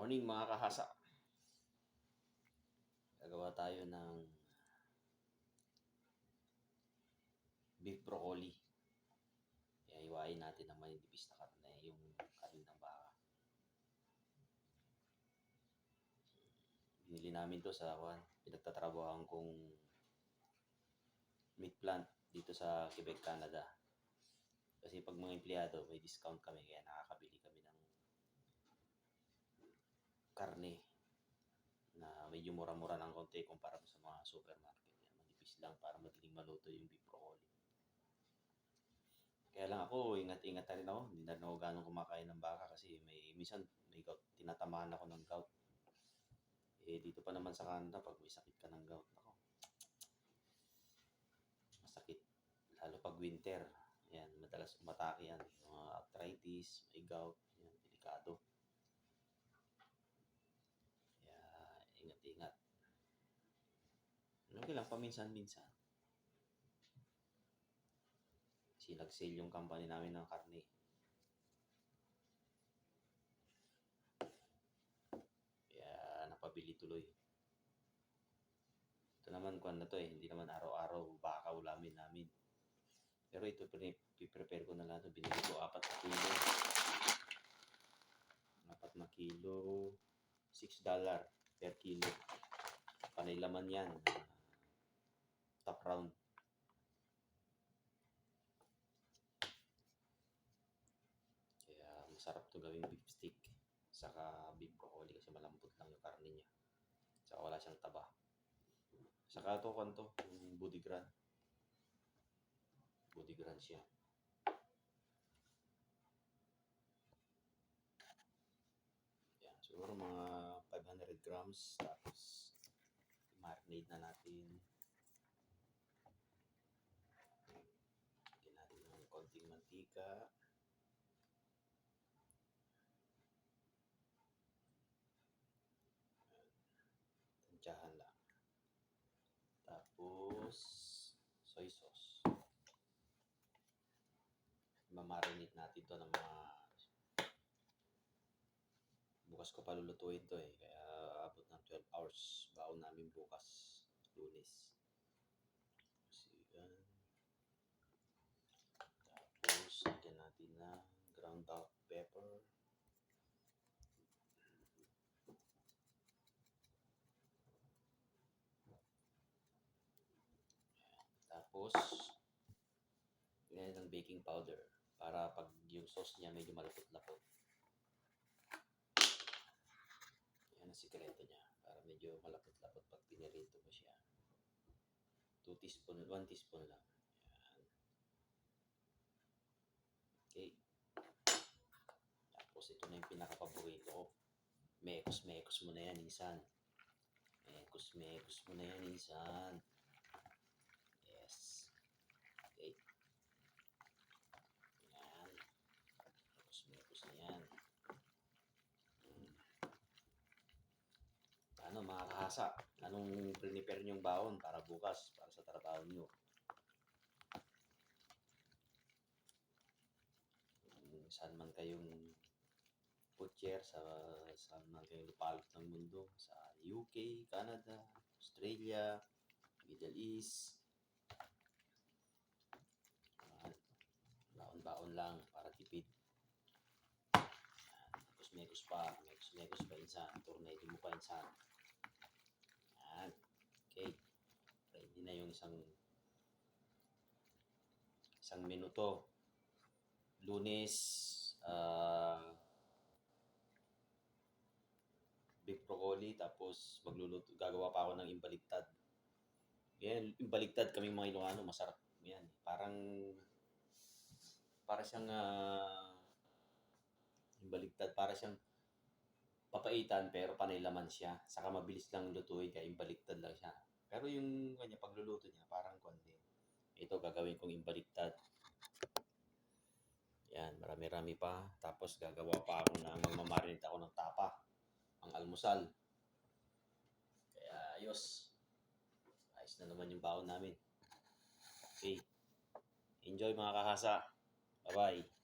Morning mga kahasa. Gagawa tayo ng beef broccoli. Kaya iwain natin ng manipis na karne, yung karne ng baka. Binili namin to sa kwan, pinagtatrabahoan kong meat plant dito sa Quebec, Canada. Kasi pag mga empleyado, may discount kami kaya nakakabili kami ng karne na medyo mura-mura ng konti kumpara sa mga supermarket. Yan, manipis lang para madaling maluto yung beef broccoli. Kaya lang ako, ingat-ingat na rin ako. Hindi na rin ako ganong kumakain ng baka kasi may minsan may gout, tinatamaan ako ng gout. Eh, dito pa naman sa Canada, pag may sakit ka ng gout, ako, masakit. Lalo pag winter, yan, madalas umatake yan. Mga arthritis, may gout, yan, delikado. Kaya, ingat-ingat. Okay lang, paminsan-minsan. Kasi nag-sale yung company namin ng karne. Kaya, napabili tuloy. Ito naman, kwan na to eh. Hindi naman araw-araw baka ulamin namin. Pero ito, prepare ko na lang ito. Binili ko apat na kilo. Apat na kilo. 6 dollar per kilo. Panay laman yan. Top round. Kaya masarap to gawing beef stick. Saka beef broccoli kasi malambot lang yung karne niya. Saka wala siyang taba. Saka to kanto, yung body gran. Body gran siya. Yan, siguro mga 500 grams. Tapos, marinate na natin. Lagyan natin ng konting mantika. Tansyahan lang. Tapos, soy sauce. Mamarinate natin to ng mga bukas ko pa lulutuin to eh. Kaya abot ng 12 hours. Baon namin bukas. Lunes. Kasi yan. Tapos, lagyan natin ground up pepper. Tapos, ganyan ng baking powder para pag yung sauce niya medyo malapot-lapot. Yan ang sikreto niya para medyo malapot-lapot pag pinirito mo siya. 2 teaspoon, 1 teaspoon lang. Yan. Okay. Tapos ito na yung pinaka-paborito ko. Mekos-mekos mo na yan, insan. Mekos-mekos mo na yan, insan. Yes. Okay. Yan. Mekos-mekos na yan. Ano mga kahasa? Anong prepare niyong baon para bukas, para sa trabaho niyo? Saan man kayong butcher, sa man kayong lupalot ng mundo, sa UK, Canada, Australia, Middle East, baon-baon lang para tipid. Yan. Mekos-mekos pa, mekos-mekos pa insan, tornado mo pa insan. Yan. Okay. Ready na yung isang isang minuto. Lunes, ah beef broccoli, tapos magluluto, gagawa pa ako ng imbaligtad. Yan, imbaligtad kaming mga Ilocano, masarap yan. Parang, para siyang, ah, imbaligtad, para siyang papaitan, pero panay laman siya. Saka mabilis lang lutuin, kaya imbaligtad lang siya. Pero yung kanya pagluluto niya, parang konti. Ito, gagawin kong imbaligtad. Yan, marami-rami pa. Tapos gagawa pa ako ng magmamarinate ako ng tapa, ang almusal. Kaya ayos. Na naman yung baon namin. Okay. Enjoy mga kahasa. Bye-bye.